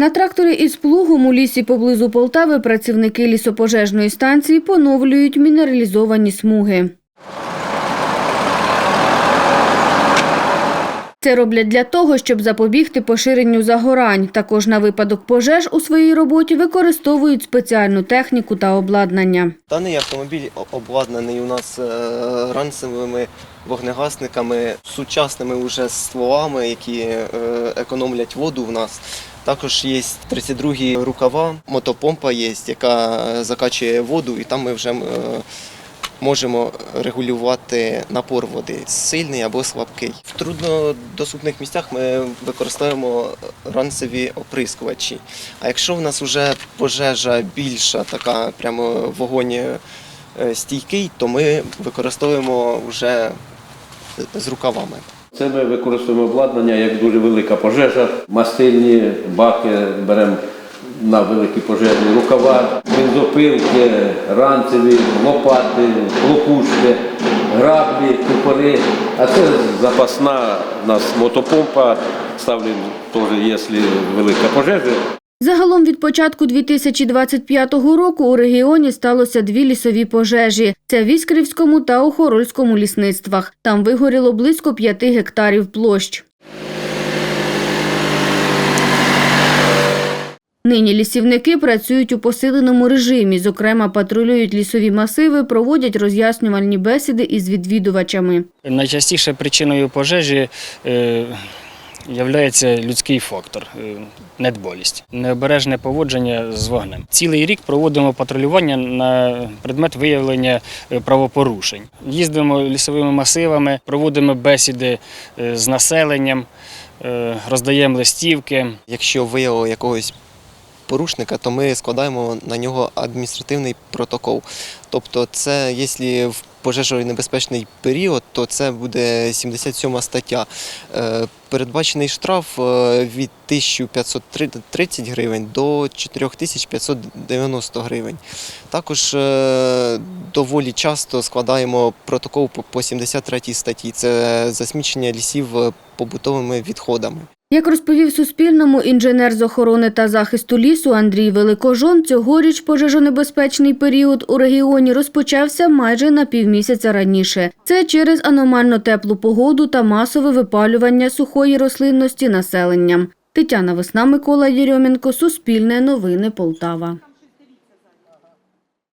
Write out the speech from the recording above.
На тракторі із плугом у лісі поблизу Полтави працівники лісопожежної станції поновлюють мінералізовані смуги. Це роблять для того, щоб запобігти поширенню загорань. Також на випадок пожеж у своїй роботі використовують спеціальну техніку та обладнання. Даний автомобіль обладнаний у нас е, ранцевими вогнегасниками, сучасними уже стволами, які е, економлять воду в нас. Також є 32 рукава, мотопомпа є, яка закачує воду, і там ми вже е, можемо регулювати напор води сильний або слабкий. В труднодоступних місцях ми використовуємо ранцеві оприскувачі. А якщо в нас вже пожежа більша, така прямо вогонь е, стійкий, то ми використовуємо вже з рукавами. Це ми використовуємо обладнання, як дуже велика пожежа, мастильні баки беремо на великі пожежні рукава, бензопилки, ранцеві, лопати, лопушки, граблі, купори. А це запасна у нас мотопомпа, ставлю теж, якщо велика пожежа, Загалом від початку 2025 року у регіоні сталося дві лісові пожежі. Це в Іскрівському та Охорольському лісництвах. Там вигоріло близько 5 гектарів площ. Нині лісівники працюють у посиленому режимі. Зокрема, патрулюють лісові масиви, проводять роз'яснювальні бесіди із відвідувачами. Найчастіше причиною пожежі е, являється людський фактор е, недболість, необережне поводження з вогнем. Цілий рік проводимо патрулювання на предмет виявлення е, правопорушень. Їздимо лісовими масивами, проводимо бесіди е, з населенням, роздаємо листівки. Якщо виявили якогось порушника, то ми складаємо на нього адміністративний протокол. Тобто, це якщо в пожежонебезпечний період, то це буде 77 стаття. Е, Передбачений штраф е, від 1530 гривень до 4590 гривень. Також е, доволі часто складаємо протокол по- по 73 статті. Це засмічення лісів побутовими відходами. Як розповів Суспільному інженер з охорони та захисту лісу Андрій Великожон, цьогоріч пожежонебезпечний період у регіоні розпочався майже на півмісяця раніше. Це через аномально теплу погоду та масове випалювання сухої рослинності населенням. Тетяна Весна, Микола Єрьомінко, Суспільне новини Полтава.